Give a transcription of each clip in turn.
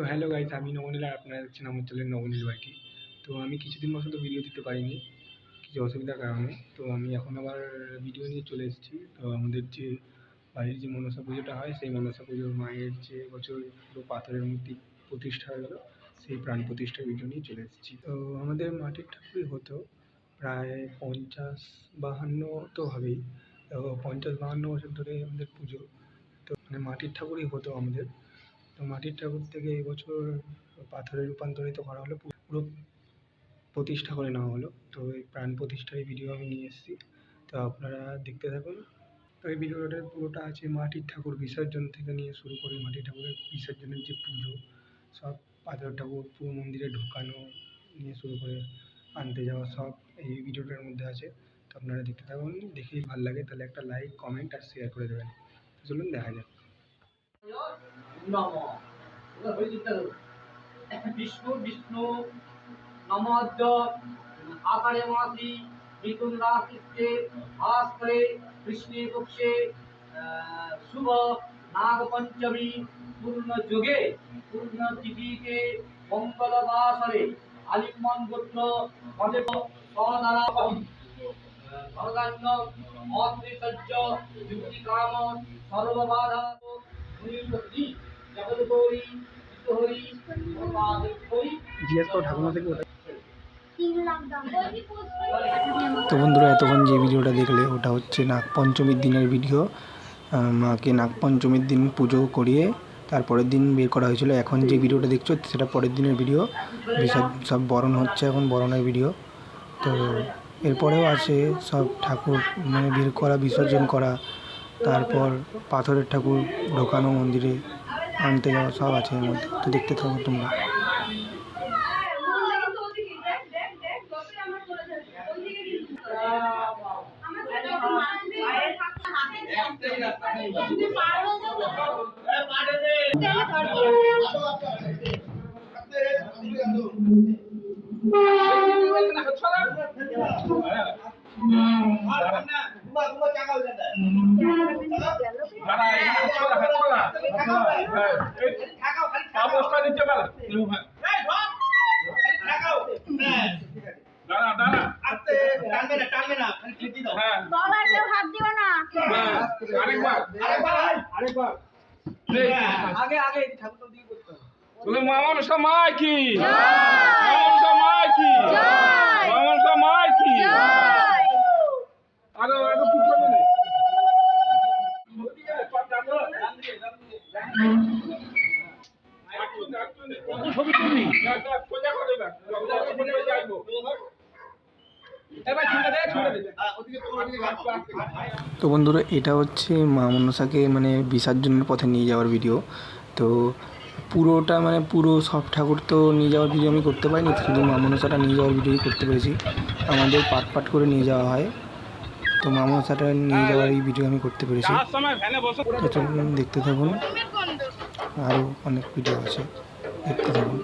তো hello guys আমি নবনীল আর আপনারা দেখছেন আমার চ্যানেল নবনীল বাইটি তো আমি কিছুদিন বছর তো ভিডিও দিতে পারিনি, কিছু অসুবিধার কারণে। তো আমি এখন আবার ভিডিও নিয়ে চলে এসেছি। তো আমাদের যে বাড়ির যে মনসা পুজোটা হয়, সেই মনসা পুজোর মায়ের যে বছর পুরো পাথরের মূর্তি প্রতিষ্ঠা হলো, সেই প্রাণ প্রতিষ্ঠার ভিডিও নিয়ে চলে এসেছি। তো আমাদের মাটির ঠাকুরই হতো, প্রায় পঞ্চাশ বাহান্ন তো হবেই। তো পঞ্চাশ বাহান্ন বছর ধরে আমাদের পুজো, তো মানে মাটির ঠাকুরই হতো আমাদের। তো মাটির ঠাকুর থেকে এবছর পাথরে রূপান্তরিত করা হলো, পুরো প্রতিষ্ঠা করে নেওয়া হলো। তো এই প্রাণ প্রতিষ্ঠার ভিডিও আমি নিয়ে এসেছি। তো আপনারা দেখতে থাকুন। তো এই ভিডিওটা পুরোটা আছে মাটির ঠাকুর বিসর্জন থেকে নিয়ে শুরু করে মাটির ঠাকুরের বিসর্জনের যে পুজো, সব পাথর ঠাকুর পুরো মন্দিরে ঢোকানো নিয়ে শুরু করে আনতে যাওয়া সব এই ভিডিওটার মধ্যে আছে। তো আপনারা দেখতে থাকুন দেখে ভালো লাগে। তাহলে একটা লাইক কমেন্ট আর শেয়ার করে দেবেন। চলুন, দেখা যাক। নম। বিষ্ণু বিষ্ণু, নমদ্য আষাঢ়ে মাসি মিথুন রাশিতে, ভাস্করে, কৃষ্ণে পক্ষে শুভ নাগ পঞ্চমী, পূর্ণ যুগে, পূর্ণ তিথিতে, মঙ্গল বাসরে আলিম্বন গোত্র অদেব সদারা ভরদান্য অত্রিসজ্জ যুক্তিকাম সর্ববাধা সর্বাধিকহরি তো বন্ধুরা, এতক্ষণ যে ভিডিওটা দেখলে, ওটা হচ্ছে নাগপঞ্চমীর দিনের ভিডিও। মাকে নাগপঞ্চমীর দিন পুজো করিয়ে তারপরের দিন বের করা হয়েছিল। এখন যে ভিডিওটা দেখছ, সেটা পরের দিনের ভিডিও। বিসর্জন সব বরণ হচ্ছে এখন বরণের ভিডিও। তো এরপরেও আছে সব ঠাকুর মানে বের করা, বিসর্জন করা। তারপর পাথরের ঠাকুর ঢোকানো মন্দিরে। আনতে যাওয়া সব আছে এর মধ্যে। তো দেখতে থাকো তোমরা। দাঁড়া ছবি তুলি সোজা করে দেখ যাইবো এবার ছুটে দে ছুটে দে। তো বন্ধুরা এটা হচ্ছে মা মনসাকে মানে বিসর্জনের পথে নিয়ে যাওয়ার ভিডিও তো পুরোটা মানে পুরো সব ঠাকুর তো নিয়ে যাওয়ার ভিডিও আমি করতে পারিনি শুধু মামনসাটা নিয়ে যাওয়ার ভিডিওই করতে পেরেছি। আমাদের পাট পাট করে নিয়ে যাওয়া হয়। তো মামনসাটা নিয়ে যাওয়ার এই ভিডিও আমি করতে পেরেছি। দেখতে থাকুন। আরও অনেক ভিডিও আছে। দেখতে থাকুন।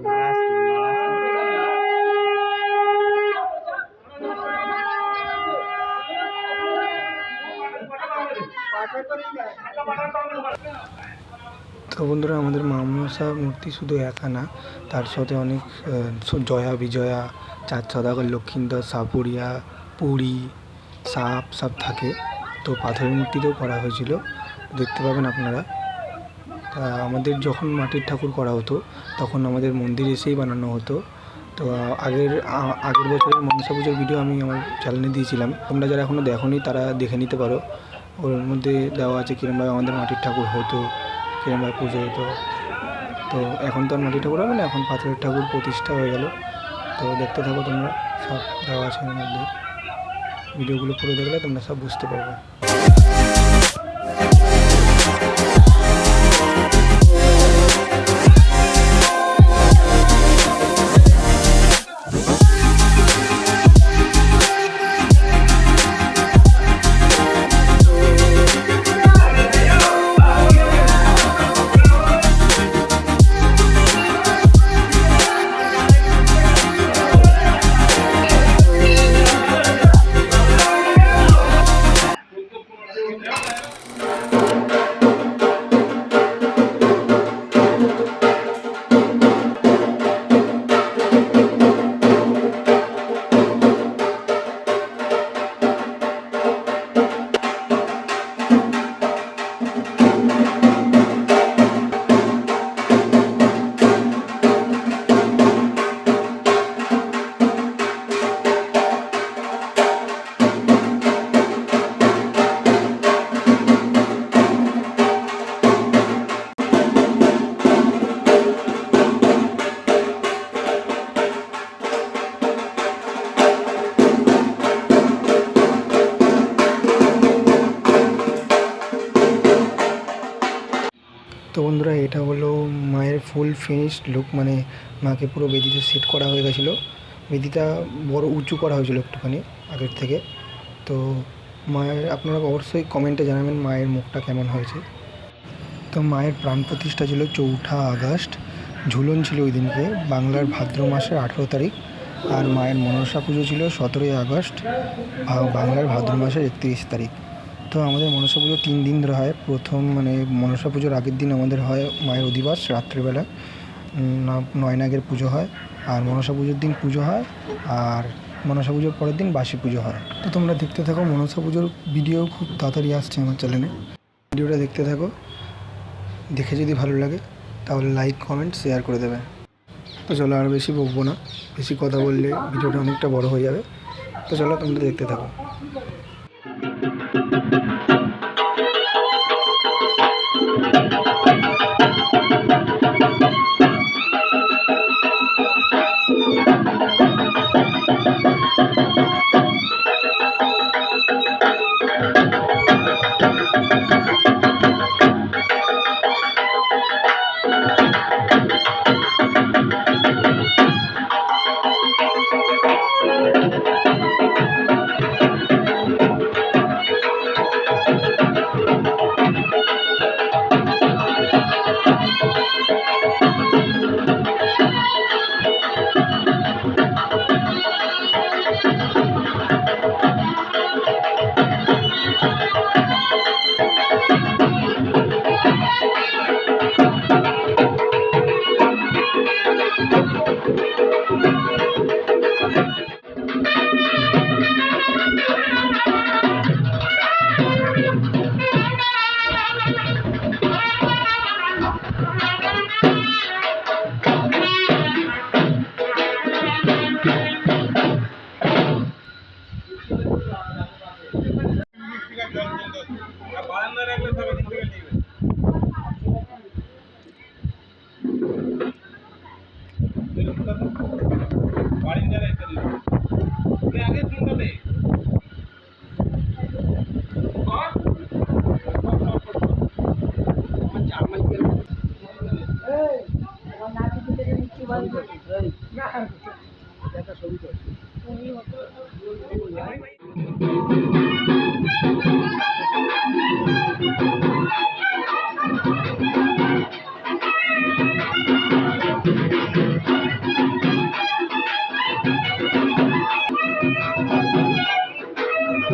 তো বন্ধুরা, আমাদের মা মনসা মূর্তি শুধু একা না, তার সাথে অনেক জয়া বিজয়া চার সদাগর, লক্ষিন্দর, সাপুরিয়া, পুরী, সাপ, সব থাকে। তো পাথরের মূর্তিতেও করা হয়েছিল। দেখতে পাবেন আপনারা। তা আমাদের যখন মাটির ঠাকুর করা হতো, তখন আমাদের মন্দির এসেই বানানো হতো। তো আগের আগের বছরের মনসা পুজোর ভিডিও আমি আমার চ্যানেলে দিয়েছিলাম। তোমরা যারা এখনও দেখোনি, তারা দেখে নিতে পারো। ওর মধ্যে দেওয়া আছে কীরমভাবে আমাদের মাটির ঠাকুর হতো, কীরমভাবে পুজো হতো। তো, এখন তো আর মাটির ঠাকুর হবে না, এখন পাথরের ঠাকুর প্রতিষ্ঠা হয়ে গেল। তো, দেখতে থাকো তোমরা, সব দেওয়া আছে এর মধ্যে। ভিডিওগুলো পুরো দেখলে তোমরা সব বুঝতে পারবে। তো ফিনিশড লুক মানে মাকে পুরো বেদিতে সেট করা হয়ে গেছিল। বেদিটা বড় উঁচু করা হয়েছিল একটুখানি আগের থেকে। তো মায়ের, আপনারা অবশ্যই কমেন্টে জানাবেন মায়ের মুখটা কেমন হয়েছে। তো মায়ের প্রাণ প্রতিষ্ঠা ছিল চৌঠা আগস্ট, ঝুলন ছিল ওই দিনকে, বাংলার ভাদ্র মাসের আঠেরো তারিখ। আর মায়ের মনসা পুজো ছিল সতেরোই আগস্ট বাংলার ভাদ্র মাসের একত্রিশ তারিখ। তো আমাদের মনসা পুজো তিন দিন ধরে হয়। প্রথম মানে মনসা পুজোর আগের দিন আমাদের হয় মায়ের অধিবাস রাত্রিবেলা। নয়নাগের পুজো হয়। আর মনসা পুজোর দিন পুজো হয়। আর মনসা পুজোর পরের দিন বাসি পুজো হয়। তো তোমরা দেখতে থাকো মনসা পুজোর ভিডিও খুব তাড়াতাড়ি আসছে আমার চ্যানেলে ভিডিওটা দেখতে থাকো। দেখে যদি ভালো লাগে, তাহলে লাইক কমেন্ট শেয়ার করে দেবে। তো চলো আর বেশি বকবো না। বেশি কথা বললে ভিডিওটা অনেকটা বড় হয়ে যাবে। তো চলো তোমরা দেখতে থাকো।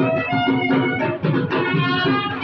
Thank you.